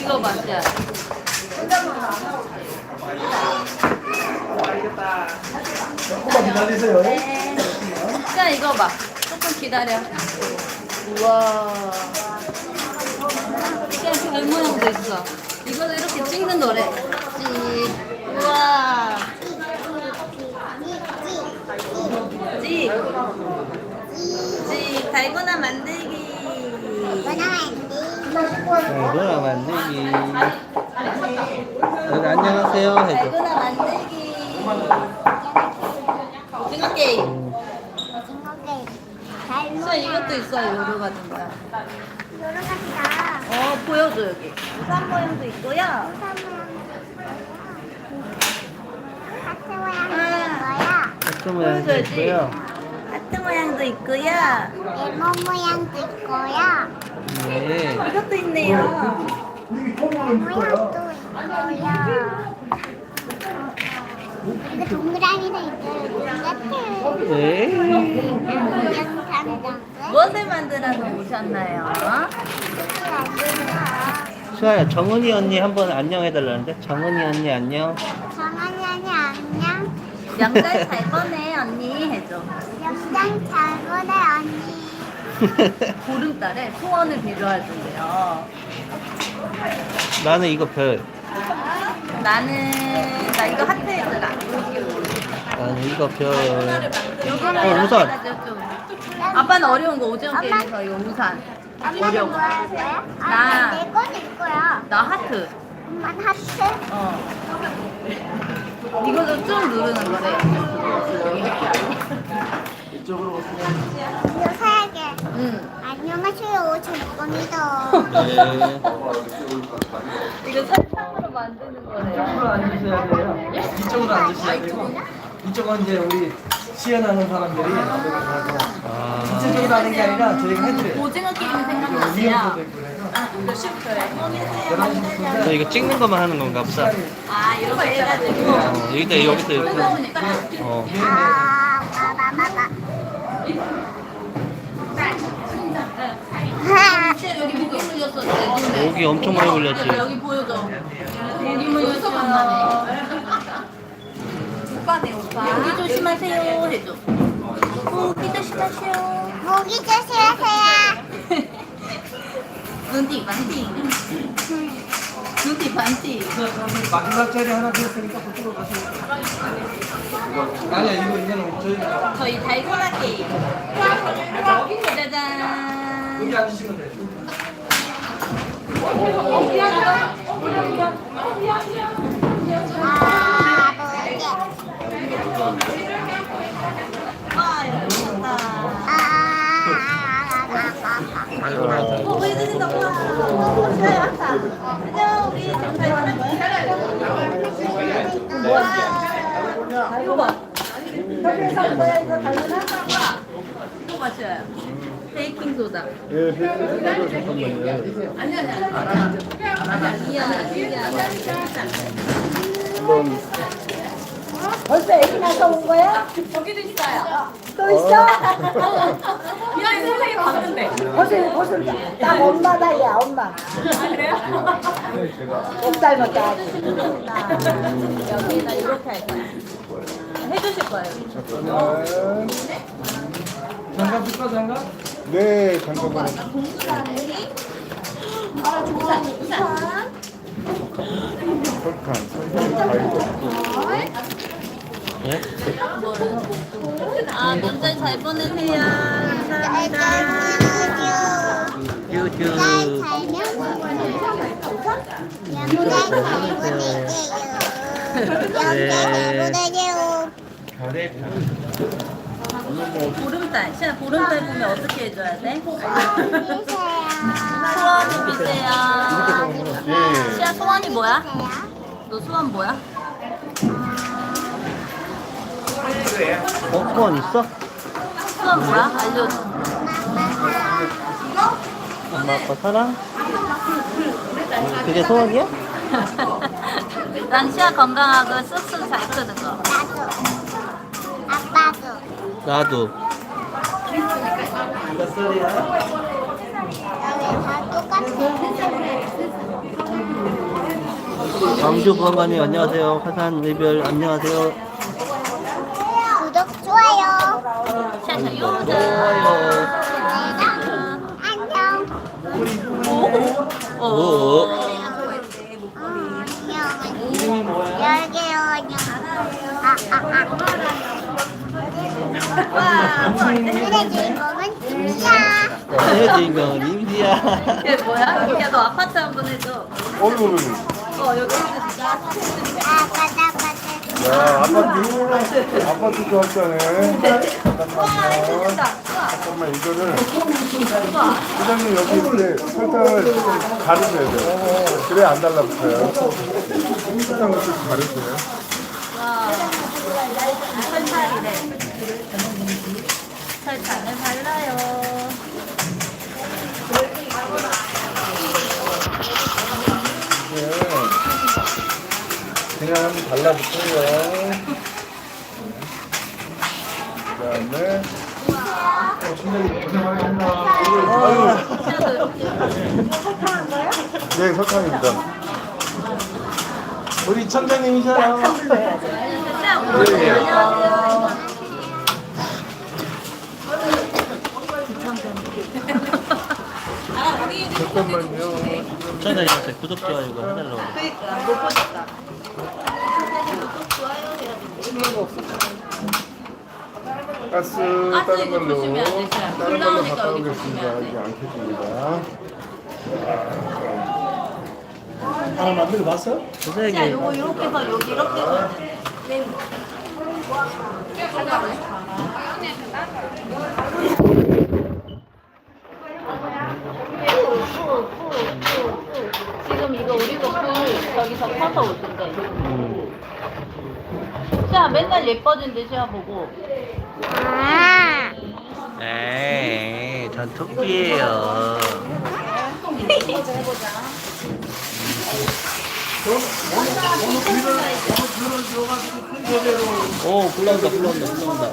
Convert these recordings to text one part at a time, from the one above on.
이거 맞지? 조금만 이거 봐. 조금 기다려. 우와. 이게 별 모양도 있어. 이거도 이렇게 찍는 노래. 찍. 우와. 찍. 찍. 달고나 만들기. 달고나 만들기. 여기 안녕하세요 해줘. 달고나 만들기. 오징어 게임. 자, 이것도 있어. 같은 거야. 여러 가지다. 어, 보여줘, 여기. 우산 모양도 있고요. 하트 모양도 있고요. 하트 모양도 보여줘야지. 있고요. 하트 모양도 있고요. 레몬 모양도 있고요. 네. 이것도 있네요. 모양도 있고요. 이거 동그라미도 있어요. 네. 무엇을 만들어서 오셨나요? 수아야 정은이 언니 한번 안녕해달라는데 정은이 언니 안녕. 명절 잘 보내, 언니. 해줘. 영장 잘 보내 언니. 보름달에 소원을 빌어야 된대요. 나는 이거 별. 나는, 나 이거 하트 해주라. 나는 이거 별. 요거는 어, 이렇게 우산. 해가지고 좀. 아빠는 어려운 거 오징어 게임에서 이거 우산. 엄마는 어려워. 뭐 할 거야? 나. 아, 내 거도 있고요. 나 하트. 엄마는 하트. 어. 이거도 쭉 누르는 거래. 이쪽으로 오세요. 요사하게. 응. 안녕하세요. 저 이겁니다. 네. 이거 설탕으로 만드는 거래요. 이쪽으로 앉으셔야 돼요. 이쪽으로 앉으셔야 되고 이쪽은 이제 우리 시연하는 사람들이 아. 이쪽으로 하는 게 아니라 저희가 해드려요. 오징어 위험도 생각났어요. 아, 몇 시부터요? 11시부터 너 이거 찍는 것만 하는 건가 보다. 아, 이렇게 해가지고. 어, 여기다 여기다 이렇게. 어. 여기 엄청 많이 물렸지. 여기 보여줘. 목이 물렸어. 만나네. 오빠네, 오빠. 여기 조심하세요. 해줘. 목이 조심하세요. 모기 조심하세요. 눈띠 반띠. 눈띠 반띠. 마지막 자리 하나 드렸으니까 그쪽으로 가세요. 아니야 이거 이제는 저희 저희 달고나 게임. 짜잔. 여기 앉으시면 돼요. 아, 모기. 아, 어, 왜 드신다? 와. 시간이 왔다. 안녕, 우리 지금 달고나 이거 봐. 이거 마셔요. 베이킹 소다. 예, 백화점 잠깐만요. 아니 아니 아니. 미안해 미안해. 한번 벌써 애기 나서 온 거야? 저기도 있어요. 또 있어? 미안해 선생님 봤는데. 벗을 벗을 딱 엄마다 야 엄마 그래요? 꼭 닮았다 아주 여기다 이렇게 할 거야. 해주실 거예요. 잠깐만. 장갑 줄까 장갑? 네, 잠깐만. 설탕, 설탕 과일도 없고. 예? 아 명절 잘 보내세요. 감사합니다. 잘 살면 잘 잘. 보름달. 시아 보름달 보면 어떻게 해줘야 돼? 비세요. 예. 시아 소원이 뭐야? 너 소원 뭐야? 어, 소원 있어? 소원 뭐야? 알려줘. 엄마 아빠 사랑? 그게 소원이야? 난 시야 건강하고 쑥쑥 잘 크는 거. 나도. 아빠도. 나도. 여기 다 똑같아. 광주 보안관님 안녕하세요. 화산 이별 안녕하세요. 구독, 안녕. 오. 오. 안녕. 열개요, 안녕. 아, 아, 아. 와. 오늘의 주인공은 김이야. 내 주인공은 임지야. 이게 뭐야? 야, 너 아파트 한 번 해줘. 어이구. 어, 여기. 아, 가자. 야, 아파트, 아파트 좋았잖아. 와, 잠깐만요. 진짜. 잠깐만, 이거를. 회장님 여기 이렇게 설탕을 가르쳐야 돼요. 그래야 안 달라붙어요. 설탕을 좀 가르쳐요. 와. 설탕이래. 설탕을 발라요. 네. 그냥 달라붙어요. 그 다음에. 네, 설탕입니다. 우리 천장님이잖아. 잠깐만요. 천장님한테 구독 좋아요가 해달라고. 그러니까 못 보셨다. 가스 다른 이거 걸로. 다른 걸로 올라오니까 갔다 여기 오겠습니다. 이게 안 켜집니다. 하나 만들어 봤어? 자. 요거 이렇게 해서 여기 이렇게 해서 이거 우리 거풀 저기서 퍼서 오신대. 음. 시아 맨날 예뻐진대 시아 보고. 아. 에이, 전 토끼예요. 오, 불러온다, 불러온다, 불러온다.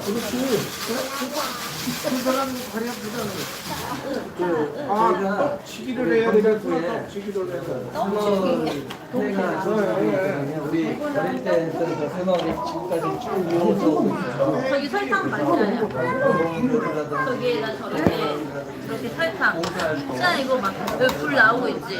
아, 치기를 해야 되겠구나. 치기를 해야 돼. 내가 우리 어릴 때 했던 그 생활이 지금까지 쭉 이어서 저기 설탕 많이 아요 저기에다 저렇게 저렇게 설탕. 시아 이거 막 여기 불 나오고 있지.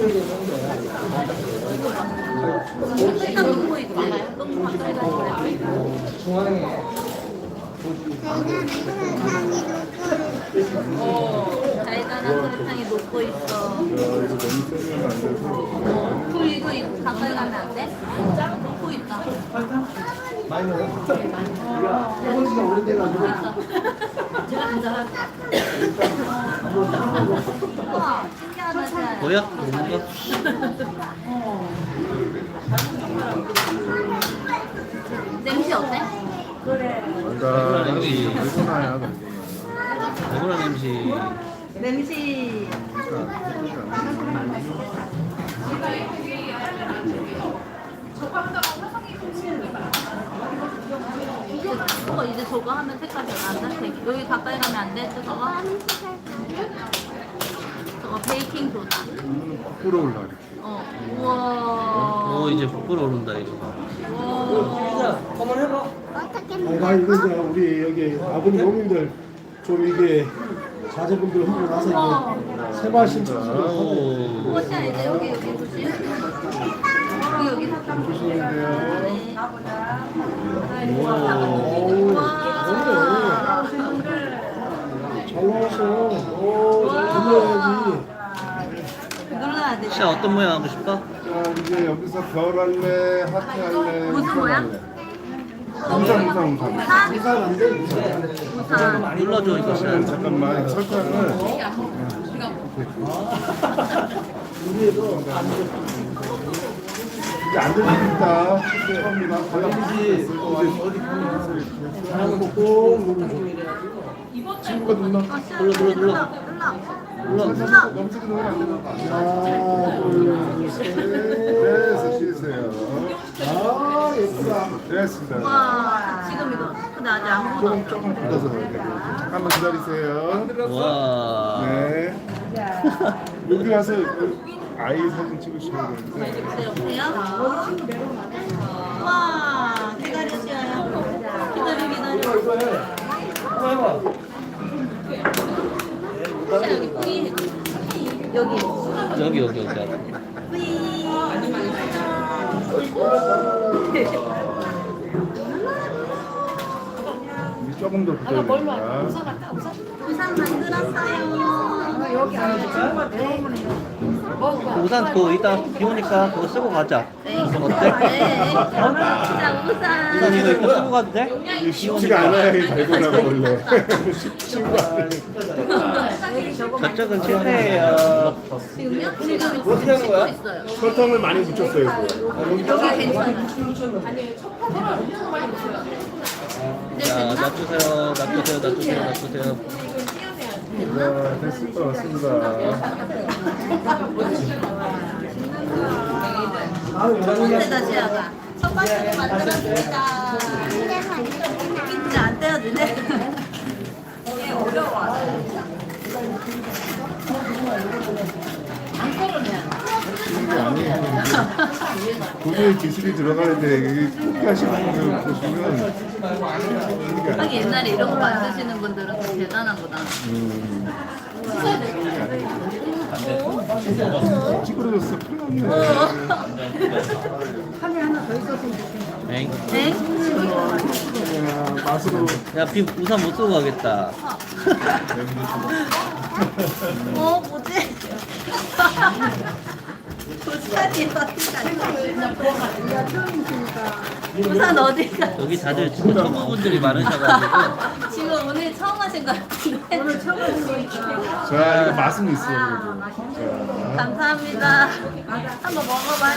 녹고. 중앙에 달달한 설탕이 녹고 있어. 이거 너무 이거 가까이 가면 안 돼? 녹고 있다. 많이 넣어. 해본 지가 오래돼가지고 제가 진짜. 뭐야? 뭔가? 냄새 어때? 뭔가 얼마나야 누구랑 냄새? 냄새. 뜨거워, 이제 저거 하면 색깔 변한다. 여기 가까이 가면 안 돼. 저거 베이킹 소다. 거꾸로 올라 이렇게. 어, 우와. 오, 이제 부풀어 오른다, 이거. 우와. 한번 해봐. 어떻게 아, 이거 이제 우리 여기 아버님 어머님들 좀 이게 자제분들 하고 나서 이제 세바신 축제를 하고 오. 혹시 이제 여기 여기 보시. 여기 여기 사탕 돼요. 와. 잘 나왔어. 오, 불러야지. 돼. 시아 어떤 모양 하고 싶어? 자, 이제 여기서 별 할래, 하트 할래, 무슨 우산 뭐야? 할래. 우산, 우산, 우산. 우산? 이상 안 돼? 우산. 눌러줘 이것을. 잠깐만, 설탕을. 이제 안 들립니다. 처음이라 발라보지. 잘하는 거꼭. 친구가 눌러. 눌러 눌러 눌러. 너무 세게 넣으면 안 되나? 하나, 둘, 셋. 네, 쉬세요. 아, 예쁘다. 됐습니다. 와, 지금 이거. 근데 아직 안 묻어. 조금 조금 굳어서. 잠깐만 기다리세요. 와. 네. 여기 그 아이 사진 찍으셔야 되는데. 여보세요? 와, 기다리세요. 기다려, 기다려. 혹시 여기 뿌이 여기 여기 여기 여기. 조금 더 굳어야 됩니다. 우산 만들었어요. 여기 우산 그거 이따 비 오니까 그거 쓰고 가자. 네. 어때? 네. 자, 우산 우산. 이거 쓰고 가도 돼? 이게 쉽지가 않아요, 이 대구라고 원래. 쉽지가 않아요. 저쪽은 실패예요. 지금요? 지금 어떻게 하는 거야? 있어요. 설탕을 많이 묻혔어요. 여기 괜찮아. 자 놔주세요 놔주세요 놔주세요 놔주세요. 네, 됐을 것 같습니다. 첫 번째 다시 하자. 첫 번째 만들었습니다. 진짜 안 떼어지네. 이게 어려워. 先生。 고도의 기술이 들어가는데 이게 포기하시는 분들 보시면 하긴 옛날에 이런 거 만드시는 분들은 좀 대단한 거다. 찌그러졌어. 큰일 어. 났네. 엥? 네? 야, 맛으로 야 비 우산 못 쓰고 가겠다. 어, 뭐지? 어디가? 부산 어디가? 여기 다들 진짜 초보분들이 많으셔가지고. 지금 오늘 처음 하신 것 같은데. 오늘 처음 하신 거니까. 자, 이거 맛은 있어요. 그래도. 자. 감사합니다. 한번 먹어봐.